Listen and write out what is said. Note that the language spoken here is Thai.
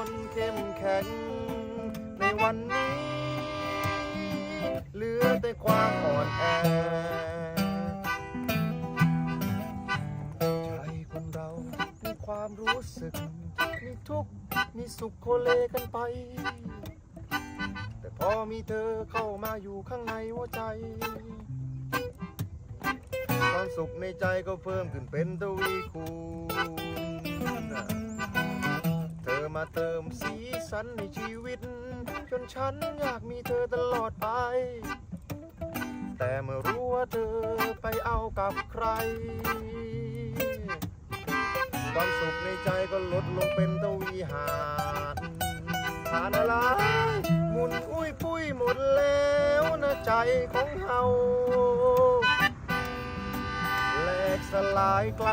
คนเข้มแข็ง ในวันนี้ เหลือแต่ความอ่อนแอใจคนเรามีความรู้สึก มีทุกข์มีสุขโคเลกันไป แต่พอมีเธอเข้ามาอยู่ข้างในหัวใจความสุขในใจก็เพิ่มขึ้นเป็นตวีคูณ มาเติมสีสันในชีวิต จนฉันอยากมีเธอตลอดไป แต่เมื่อรู้ว่าเธอไปเอากับใคร ความสุขในใจก็ลดลงเป็นทวีหารหารอะไรหมุนอุ้ยปุ้ยหมดแล้วนะใจของเฮาแหลกสลายกลาย